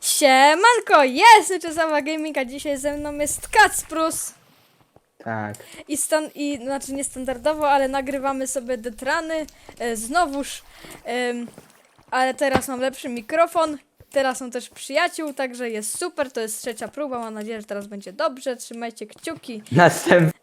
Siemanko, jest Czesowa Gaming, a dzisiaj ze mną jest Kacprus. Tak. I, stan, I znaczy niestandardowo, ale nagrywamy sobie detrany. E, znowuż. ale teraz mam lepszy mikrofon. Teraz są też przyjaciół, także jest super. To jest trzecia próba. Mam nadzieję, że teraz będzie dobrze. Trzymajcie kciuki. Następny.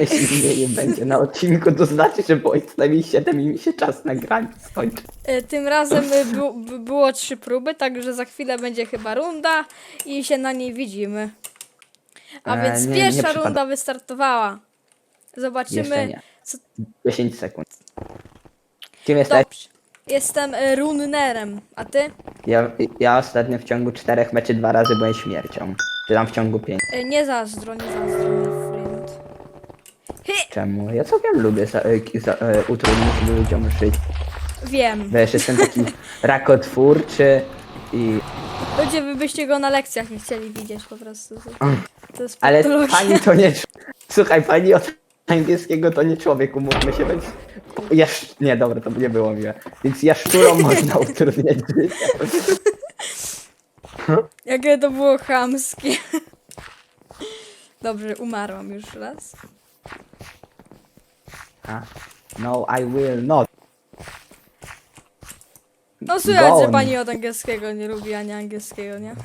Jeśli mnie nie będzie na odcinku, to znaczy, że przynajmniej 7 i mi się czas nagrania skończy. E, Tym razem e, bu, było trzy próby, także za chwilę będzie chyba runda i się na niej widzimy. A E, więc nie- nie pierwsza przypada. runda wystartowała. Zobaczymy. Nie. Co... 10 sekund. Kim jesteś? Dobrze. Jestem e, runnerem, a ty? Ja, ja ostatnio w ciągu 4 meczy dwa razy byłem śmiercią. Czy tam w ciągu 5. E, Nie zazdro, nie zazdro, Czemu? Ja całkiem lubię za, e, za, e, utrudnić ludziom życie. wiem. Wiesz, jestem taki rakotwórczy i... Ludzie wy byście go na lekcjach nie chcieli widzieć po prostu. To jest Ale patologia. pani to nie... Słuchaj, pani od angielskiego to nie człowiek, umówmy się, więc... Jasz... Nie, dobra, to nie było miłe. Więc jaszczurom można utrudniać życie. Jakie to było chamskie. Dobrze, umarłam już raz. A, No, I will not. No słychać, że pani od angielskiego nie lubi ani angielskiego, nie?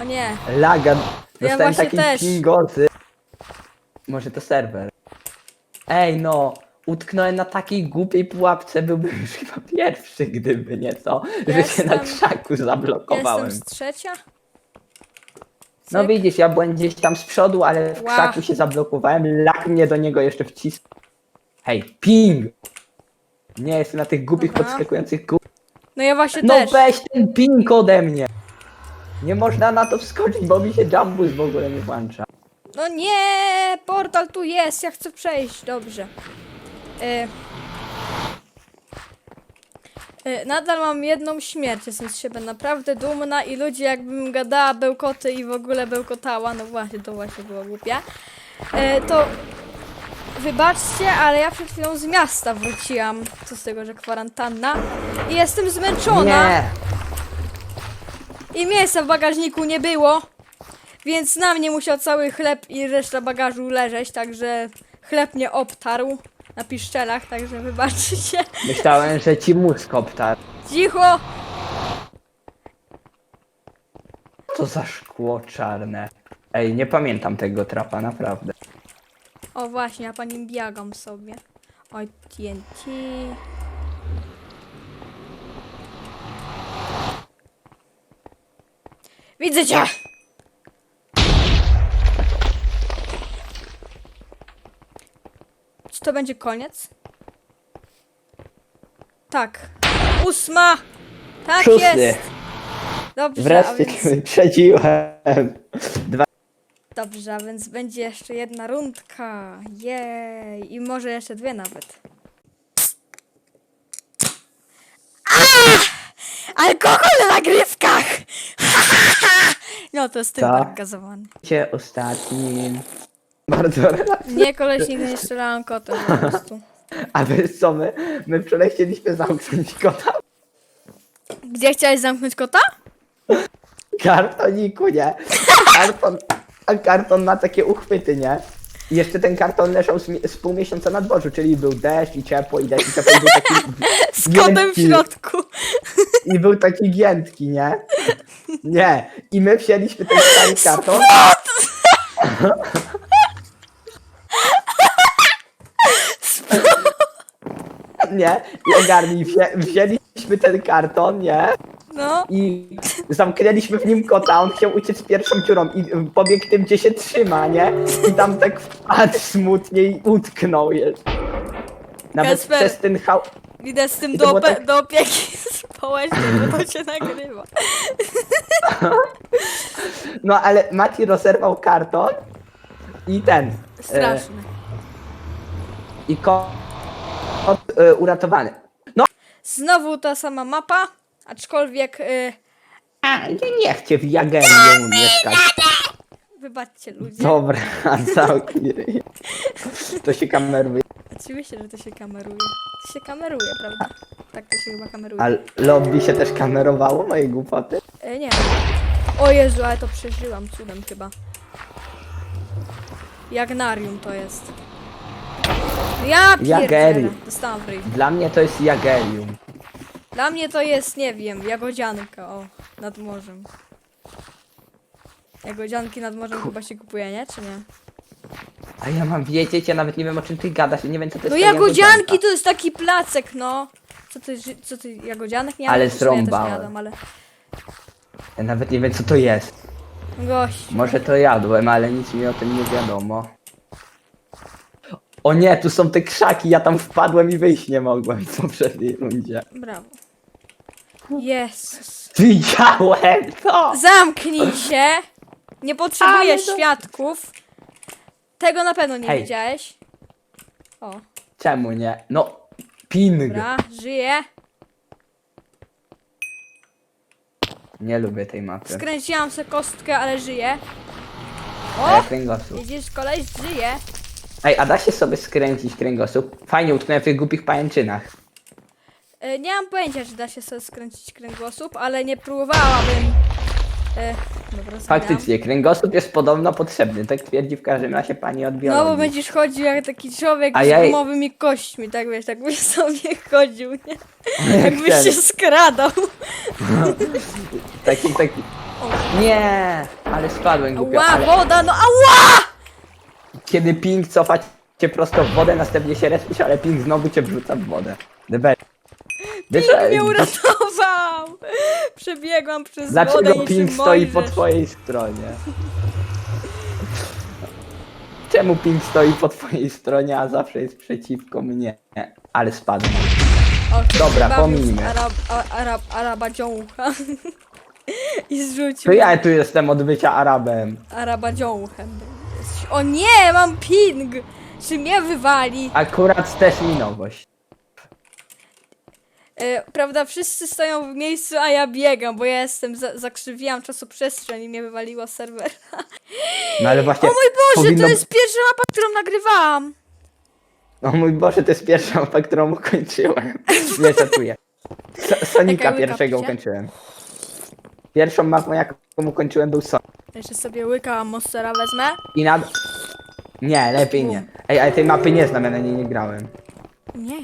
o nie. Laga. Dostałem właśnie taki też. Może to serwer. Ej no, utknąłem na takiej głupiej pułapce, byłbym już chyba pierwszy, gdyby nie to, że się na Jestem- krzaku zablokowałem. Jestem z trzecia. No Cyk. widzisz, ja byłem gdzieś tam z przodu, ale w Ła. krzaku się zablokowałem, lak mnie do niego jeszcze wcisnął. Hej, ping! Nie, jestem na tych głupich Dobra. podskakujących gó... No ja właśnie No też. weź ten ping ode mnie! Nie można na to wskoczyć, bo mi się jumbus w ogóle nie włącza. No nie, portal tu jest, ja chcę przejść, dobrze. E, nadal mam jedną śmierć, jestem z siebie naprawdę dumna i ludzie jakbym gadała bełkoty i w ogóle bełkotała, no właśnie, to właśnie było głupie, e, to wybaczcie, ale ja przed chwilą z miasta wróciłam, co z tego, że kwarantanna i jestem zmęczona. Nie! I miejsca w bagażniku nie było, więc na mnie musiał cały chleb i reszta bagażu leżeć, także chleb nie obtarł na piszczelach, także wybaczcie. Myślałem, że ci mózg obtarł. Cicho! Co za szkło czarne. Ej, nie pamiętam tego trapa, naprawdę. O właśnie, ja po nim biegam sobie. Oj, TNT. Widzę cię! Czy to będzie koniec? Tak. Ósma! Tak Szósty. jest! Dobrze, a Wreszcie więc, cię wyprzedziłem. Dwa. dobrze, a więc będzie jeszcze jedna rundka. Jej! I może jeszcze dwie nawet. Alkohol na nagrywkach! no to jest tym Co? tak gazowany. Cię ostatnim. Bardzo relaksujące. Nie, koleś nigdy nie strzelałam kotem po prostu. A wiesz co my? My wczoraj chcieliśmy zamknąć kota Gdzie chciałeś zamknąć kota? w kartoniku, nie? Karton, a karton ma takie uchwyty, nie? I jeszcze ten karton leżał z, mi- z pół miesiąca na dworzu, czyli był deszcz i ciepło i deszcz i ciepło i był taki Z kotem w giętki. środku. I był taki giętki, nie? Nie. I my wzięliśmy ten stary karton. Nie, i ogarnij, wzię, wzięliśmy ten karton, nie? No. I zamknęliśmy w nim kota, on chciał uciec pierwszą dziurą i pobiegł tym, gdzie się trzyma, nie? I tam tak wpadł smutnie i utknął jest. Nawet Kasper. przez ten hał... Idę z tym I to do, było tak- do opieki społecznej, bo to się nagrywa. No ale Mati rozerwał karton i ten... e, Straszne. I kot, kot e, uratowany. No, Znowu ta sama mapa, aczkolwiek y, a, ja nie chcę w Jageriu mieszkać. wybaczcie ludzie. Dobra, całkiem. To się kameruje. Oczywiście, że to się kameruje. To się kameruje, prawda? Tak to się chyba kameruje. A lobby się też kamerowało mojej głupoty? E, nie. O Jezu, ale to przeżyłam cudem chyba. Jagnarium to jest. Ja pierdzielę. Dostałam ryj. Dla mnie to jest Jagerium. Dla mnie to jest, nie wiem, jagodzianka, o, nad morzem. Jagodzianki nad morzem chyba się kupuje, nie? Czy nie? A ja mam wiedzieć, ja nawet nie wiem o czym ty gadasz, ja nie wiem co to jest No ta jagodzianki to jest taki placek, no. Co ty, ży- co ty, jagodzianek? Nie, Ale w sumie ja też nie zrąbałem. jadam, ale... Ja nawet nie wiem co to jest. Gość. Może to jadłem, ale nic mi o tym nie wiadomo. O nie, tu są te krzaki, ja tam wpadłem i wyjść nie mogłem w poprzedniej rundzie. Brawo. Jezus. Widziałem to! Zamknij się! Nie potrzebuję Ale to- świadków. Tego na pewno nie Hej. widziałeś. O, Czemu nie? No, ping. dobra, żyję. Nie lubię tej mapy. Skręciłam sobie kostkę, ale żyję. O! kręgosłup. Widzisz, koleś żyje. Ej, a da się sobie skręcić kręgosłup? Fajnie utknąłem w tych głupich pajęczynach. E, nie mam pojęcia, czy da się sobie skręcić kręgosłup, ale nie próbowałabym. E, dobra. Faktycznie, kręgosłup jest podobno potrzebny, tak twierdzi w każdym razie pani od No bo będziesz chodził jak taki człowiek A z ja- gumowymi kośćmi, tak wiesz, tak byś sobie chodził, nie? Jak Jakbyś się skradał. Taki, taki... Nie, ale spadłem głupio, Ła, ale woda, no ała! Kiedy ping cofa cię prosto w wodę, następnie się respisz, ale ping znowu cię wrzuca w wodę. Debe. Wiesz, Ping mnie uratował! Przebiegłam przez wodę Dlaczego niczym ping stoi po Mojżesz. twojej stronie? Czemu ping stoi po twojej stronie, a zawsze jest przeciwko mnie? Ale. O, ktoś Dobra, bawił pomijmy. z Arab, a, Arab, Araba dziącha. I zrzucił To ja tu jestem od bycia Arabem. Araba dziąchem. O nie, mam ping! Czy mnie wywali? Akurat też mi nowość. E, prawda, wszyscy stoją w miejscu, a ja biegam, bo ja jestem, za, zakrzywiłam czasoprzestrzeń i mnie wywaliło z serwera. No ale właśnie. O mój Boże, powinno... to jest pierwsza mapa, którą nagrywałam! O mój Boże, to jest pierwsza mapa, którą ukończyłem. Nie żartuję. So- Sonika Jaka pierwszego ukończyłem. Pierwszą mapą, jaką ukończyłem, był Sonic. Jeszcze sobie łyka Monstera wezmę. I nad... Nie, lepiej nie. Ej, ale tej mapy nie znam, ja na niej nie grałem. Nie.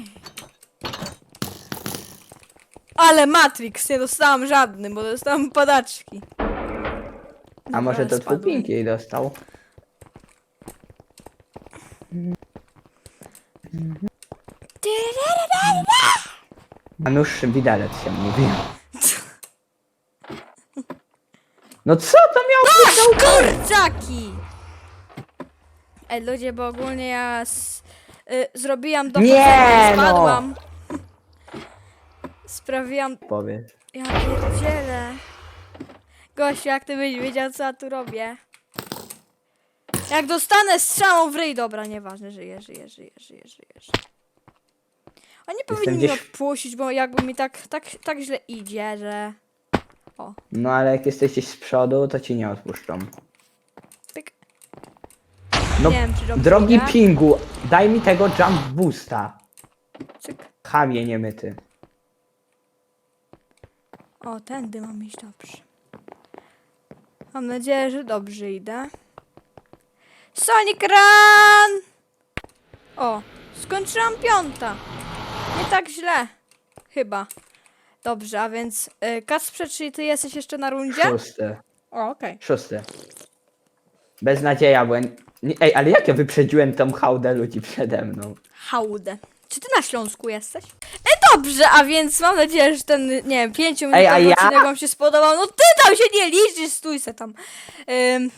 Ale Matrix, nie dostałam żadnym, bo dostałam padaczki. A może to twój spadły. pink jej dostał? A nóż widelec się mówi. No co to za Kurczaki! Ej, ludzie, bo ogólnie ja s- y, zrobiłam do Nie, no. spadłam. Sprawiłam... Powiedz. Ja pierdzielę. Gościu, jak ty byś wiedział, co ja tu robię. Jak dostanę strzałą w ryj, dobra, nieważne, żyję, żyję, żyję, żyję, żyję. żyję. Oni powinni mnie gdzieś- odpuścić, bo jakby mi tak, tak, tak źle idzie, że... O, No ale jak jesteś gdzieś z przodu, to ci nie odpuszczą. pyk. No, Nie wiem, czy drogi idę. pingu, daj mi tego jump boosta. Cyk. Chamie niemyty. O, tędy mam iść dobrze. Mam nadzieję, że dobrze idę. Sonic Run! O, skończyłam piąta. Nie tak źle. Chyba. Dobrze, a więc y, Kasprze, czy ty jesteś jeszcze na rundzie? Szósty. O, okej. Szósty. Beznadzieja, bo... ja nie- Ej, ale jak ja wyprzedziłem tą hałdę ludzi przede mną? Hałdę. Czy ty na Śląsku jesteś? E, dobrze, a więc mam nadzieję, że ten, nie wiem, pięciu Ej, a minutowy ja? odcinek wam się spodobał. No ty tam się nie liczysz, stój se tam. Ym,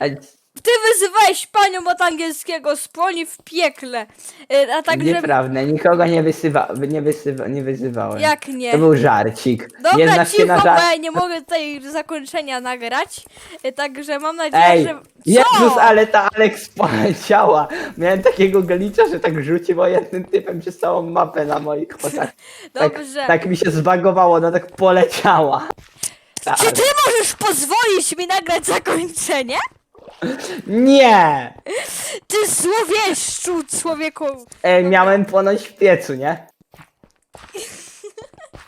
Ej, Ty wyzywałeś panią od angielskiego z poni w piekle. Y, A także. Nieprawda, nikogo nie wysywa, nie wysywa, nie wyzywałem. Jak nie? To był żarcik. nie Dobra, znasz się cicho, na bo żart... ja nie mogę tutaj zakończenia nagrać. Y, Także mam nadzieję, Ej, że. Jezus, ale ta Alex poleciała. Miałem takiego glicza, że tak rzuciło jednym typem przez całą mapę na moich oczach. Tak, Dobrze. tak mi się zbagowało, no tak poleciała. Tak. Czy ty możesz pozwolić mi nagrać zakończenie? Nie! Ty złowieszczu, człowieku! E, miałem płonąć w piecu, nie?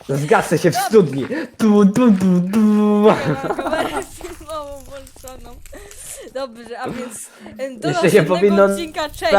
Zgasę się w studni. Tu, tu, tu, tu. Kamerę filmową włączoną. Dobrze, a więc e, do Jeszcze się następnego powinno odcinka, cześć!